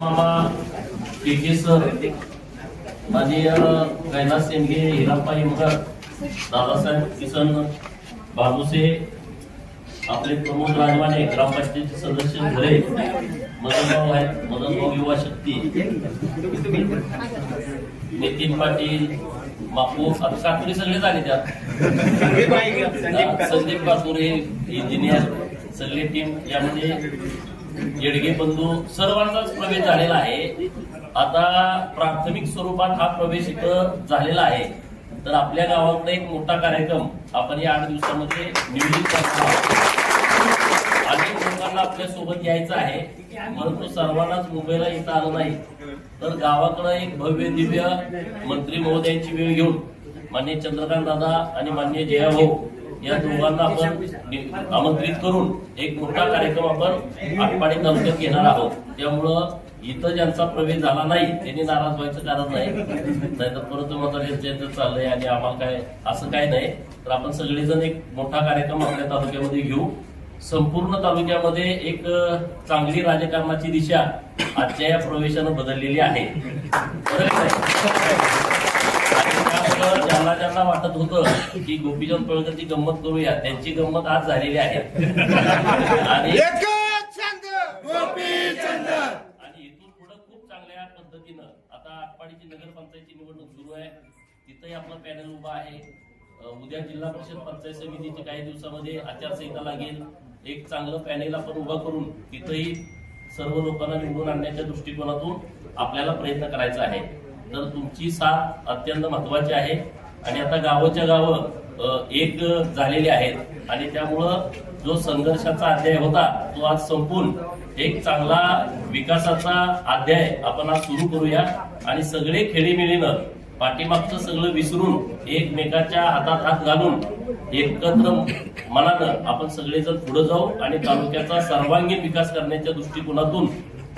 मामा के के सर माझे कैलास सेंगे हिराप्पा इमकर दादासाहेब किसन बाबूसे आपले प्रमोद राजवाने ग्रामपंचायतीचे सदस्य घरे मदनभाऊ आहेत मदनभाऊ युवा शक्ती नितीन पाटील बापू आता काकुरी सगळे झाले त्यात. संदीप काकूर. इंजिनियर सगळी टीम यामध्ये येडगे बंधू सर्वांचाच प्रवेश झालेला आहे. आता प्राथमिक स्वरूपात हा प्रवेश इथं झालेला आहे. तर आपल्या गावाकडे एक मोठा कार्यक्रम आपण या आठ दिवसामध्ये नियोजित करणार आहोत. अनेक लोकांना आपल्यासोबत यायचं आहे परंतु सर्वांनाच मुंबईला येता आलं नाही. तर गावाकडे एक भव्य दिव्य मंत्री महोदयांची वेळ घेऊन मान्य चंद्रकांत दादा आणि मान्य जया भाऊ या दोघांना आपण आमंत्रित करून एक मोठा कार्यक्रम आपण आठपाडी तालुक्यात घेणार आहोत. त्यामुळं इथं ज्यांचा प्रवेश झाला नाही त्यांनी नाराज व्हायचं कारण नाही. नाहीतर परत मग यांचं चाललंय आणि आम्हाला काय असं काय नाही. तर आपण सगळेजण एक मोठा कार्यक्रम आपल्या तालुक्यामध्ये घेऊ. संपूर्ण तालुक्यामध्ये एक चांगली राजकारणाची दिशा आजच्या या प्रवेशानं बदललेली आहे. बरोबर ज्यांना ज्यांना वाटत होतं की गोपीचंद पळकरची गंमत करूया. त्यांची गंमत आज झालेली आहे. आणि इथून पुढे खूप चांगल्या पद्धतीनं आता आटपाडीची नगरपंचायतची निवडणूक सुरू आहे. तिथंही आपलं पॅनल उभा आहे. उद्या जिल्हा परिषद पंचायत समितीची काही दिवसामध्ये आचारसंहिता लागेल. एक चांगलं पॅनेल आपण उभं करून तिथंही सर्व लोकांना निवडून आणण्याच्या दृष्टिकोनातून आपल्याला प्रयत्न करायचा आहे. तर तुमची साथ अत्यंत महत्वाची आहे. आणि आता गावाच्या गावं एक झालेले आहेत. आणि त्यामुळं जो संघर्षाचा अध्याय होता तो आज संपून एक चांगला विकासाचा अध्याय आपण आज सुरू करूया. आणि सगळे खेळीमेळीनं पाठीमागचं सगळं विसरून एकमेकाच्या हातात हात घालून एकत्र मनानं आपण सगळेजण पुढे जाऊ आणि तालुक्याचा सर्वांगीण विकास करण्याच्या दृष्टिकोनातून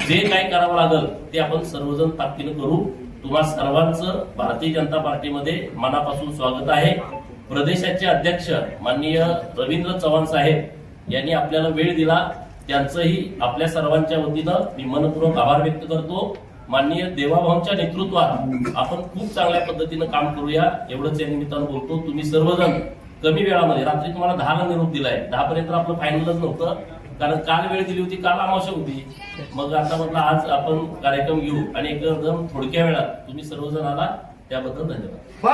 जे काही करावं लागल ते आपण सर्वजण ताकदीनं करू. तुम्हा सर्वांचं भारतीय जनता पार्टीमध्ये मनापासून स्वागत आहे. प्रदेशाचे अध्यक्ष माननीय रवींद्र चव्हाण साहेब यांनी आपल्याला वेळ दिला. त्यांचंही आपल्या सर्वांच्या वतीनं मी मनपूर्वक आभार व्यक्त करतो. माननीय देवाभाऊंच्या नेतृत्वात आपण खूप चांगल्या पद्धतीनं काम करूया. एवढंच या निमित्तानं बोलतो. तुम्ही सर्वजण कमी वेळामध्ये रात्री तुम्हाला दहाला निरोप दिलाय. दहा पर्यंत आपलं फायनलच नव्हतं. कारण काल वेळ दिली होती काल अमावस्या होती. मग आता म्हटलं आज आपण कार्यक्रम घेऊ आणि एकदम थोडक्या वेळात तुम्ही सर्वजण आला त्याबद्दल धन्यवाद.